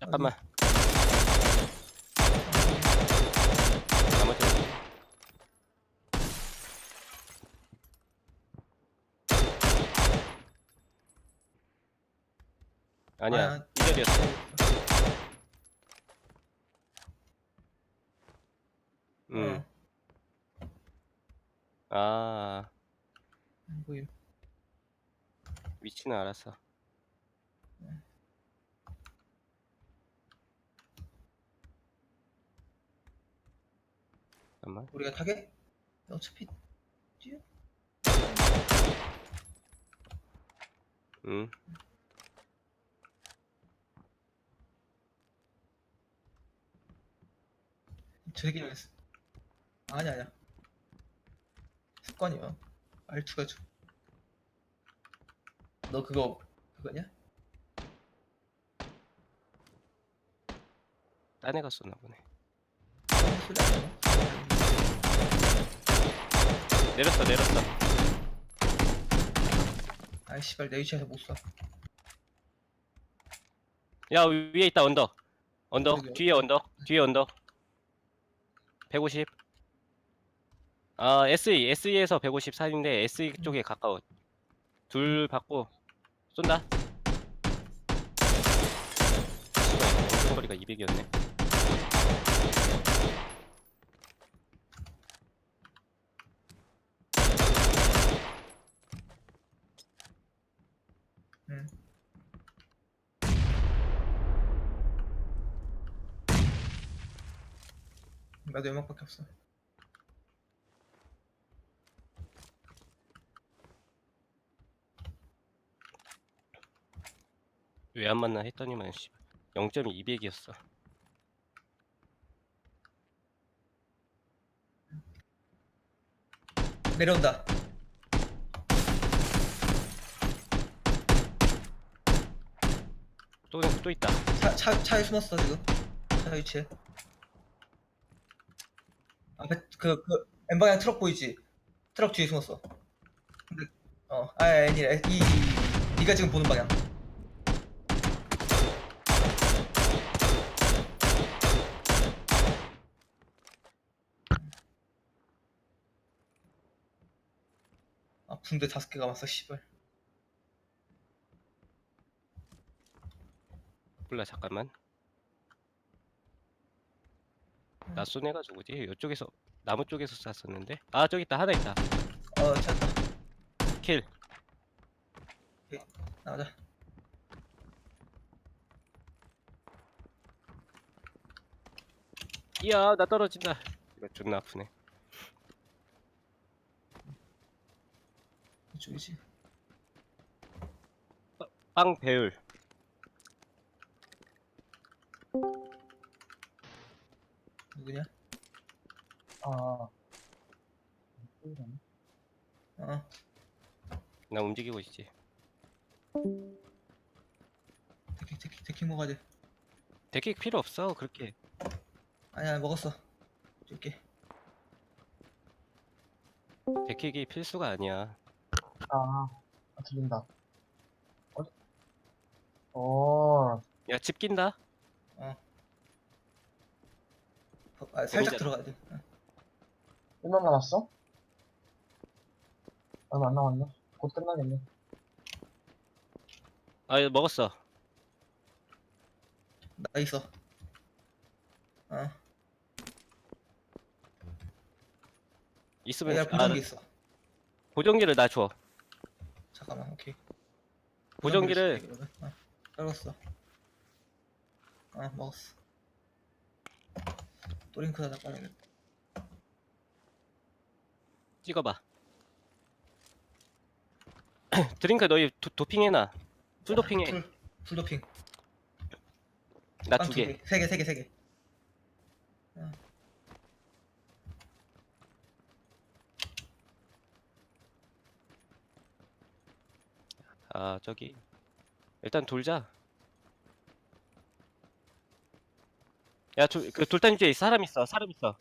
잠깐만. 나머지 어디? 아니야 아, 이절이었어. 응. 어, 아안 보임. 위치는 알았어. 잠깐만. 우리가 타게? 어차피 뛰어. 응. 저기는 습- 아니 아니야. 습관이야. 알투가 좀. 너 그거 그거냐? 딴 애가 쏘나 보네. 소리 안 나나? 내렸어 내렸어. 아이 씨발 내 위치에서 못 쏴. 야 위에 있다 언덕. 언덕 여기요? 뒤에 언덕 뒤에 언덕. 150. 아 SE SE에서 154인데 SE 쪽에 가까워. 둘 받고 쏜다. 씨발 거리가 200이었네. 응. 나도 연막밖에 없어. 왜 안 만나 했더니만 씨 0.200이었어. 내려온다. 또 또 있다. 차, 차, 차에 숨었어 지금. 차 위치에. 앞에 그, 그, 엠방향 트럭 보이지? 트럭 뒤에 숨었어. 근데, 어, 아, 아니라, 이, 이, 이, 네가 지금 보는 방향. 아, 붕대 다섯 개 감았어, 씨발. 몰라 잠깐만. 나 쏘내가지고 어디 이쪽에서 나무 쪽에서 쐈었는데. 아 저기 있다 하나 있다. 어, 찾았다. 킬. 나가자. 이야 나 떨어진다. 이거 존나 아프네. 이쪽이지. 빵 배율. 나 움직이고 있지. 데킹, 데킹, 데킹 먹어야 돼. 데킥 필요 없어 그렇게. 아니야, 먹었어. 줄게. 데킥이 필수가 아니야. 아, 아, 들린다. 어, 어, 야 집 낀다. 어. 아, 살짝 재밌잖아. 들어가야 돼. 어. 1만 남았어? 얼마 안 남았네. 곧 끝나겠네. 아 이거 먹었어. 나 있어. 어. 있으면 야, 줘. 보정기 아, 있어. 보정기를 나 줘. 잠깐만, 오케이. 보정기를 줄게, 그러면. 어, 떨궜어. 어, 먹었어. 또 링크 하나 꺼내야겠다. 찍어봐. 드링크 너희 도, 도핑해놔. 풀 도핑해. 풀, 풀 도핑. 나 빵두 개. 세 개, 세 개, 세 개. 아 저기 일단 돌자. 야그 돌단 위에 사람 있어. 사람 있어.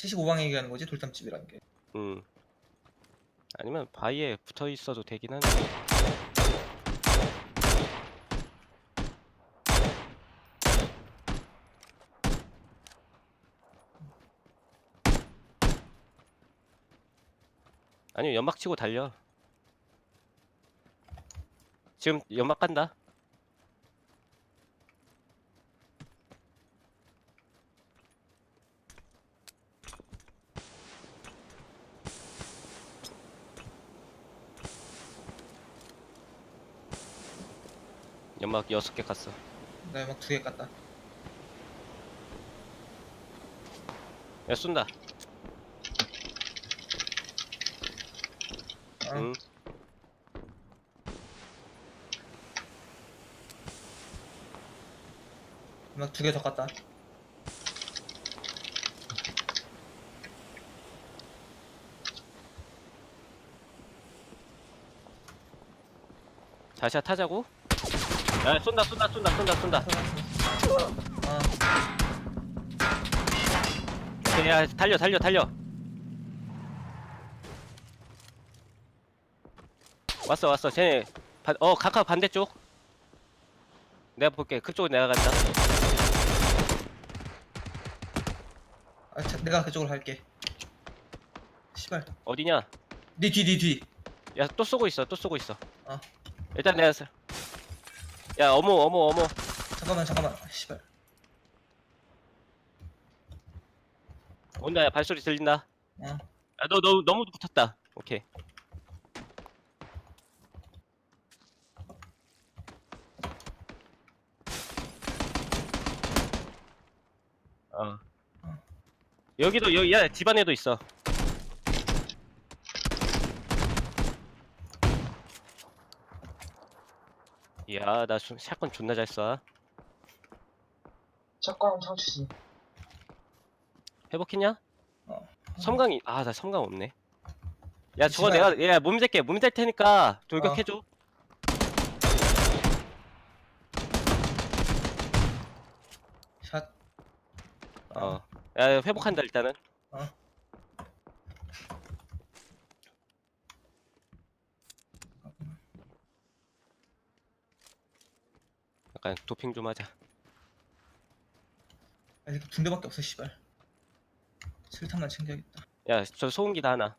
75강 얘기하는 거지 돌담집이라는 게. 음. 아니면 바위에 붙어 있어도 되긴 한데. 아니면 연막 치고 달려. 지금 연막 간다. 여섯 개 갔어. 나 연막 두개 깠다. 야 쏜다. 어. 응. 연막 두개 더 깠다. 다시야 타자고? 야 쏜다 쏜다 쏜다 쏜다 쏜다. 아, 야 달려 달려 달려. 왔어 왔어 쟤네 반, 어 카카 반대쪽. 내가 볼게 그쪽으로 내가 간다. 아 자, 내가 그쪽으로 갈게. 시발. 어디냐? 네 뒤, 네 뒤. 야 또 쏘고 있어 또 쏘고 있어. 어. 일단 내가 서- 야 어머 어머 어머 잠깐만, 잠깐만. 아, 시발. 온다 야 발소리 들린다. 어. 야너 너 너무 붙었다. 오케이. 어. 여기도 여기 야 집안에도 있어. 이야 나 수- 샷건 존나 잘 쏴. 샷건 창출시. 회복했냐? 어. 섬광이 아 나 섬광 없네. 야 저거 씨발. 내가 야몸 댈게 몸댈 테니까 돌격해줘. 샷. 어. 야 회복한다 일단은. 어. 약간 도핑 좀 하자. 아, 이렇게 붕대밖에 없어, 씨발. 술탄만 챙겨야겠다. 야 저 소음기 다 하나.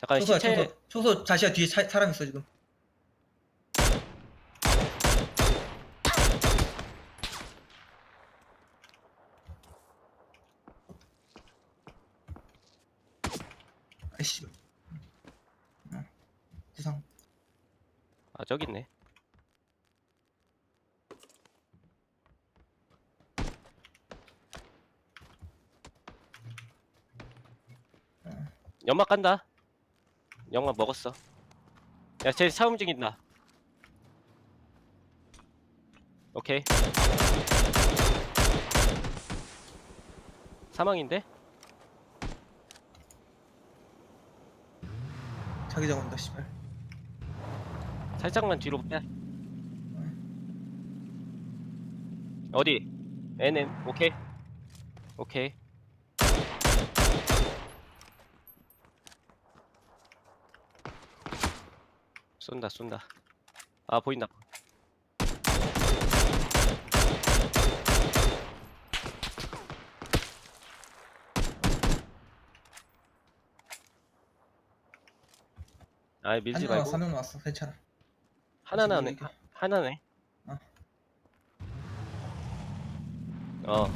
잠깐 초소야, 시체 초소. 초소 다시야 뒤에 사, 사람 있어 지금. 아이씨. 어. 구상. 아 저기 있네. 연막 간다. 연막 먹었어. 야쟤 차 움직인다. 오케이. 사망인데? 자기장 온다, 씨발. 살짝만 뒤로 빼. 어디? NN 오케이. 오케이. 쏜다 쏜다. 아 보인다. 아 밀지 한 명 말고 남았어, 한명 남았어. 괜찮아. 하나는 안 해. 이게- 하나네. 어. 어.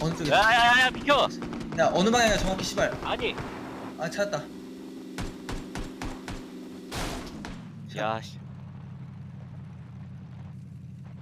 어느 쪽에? 야 야야야 비켜. 야, 어느 방향이야 정확히 씨발. 아니. 아, 찾았다. 야 씨.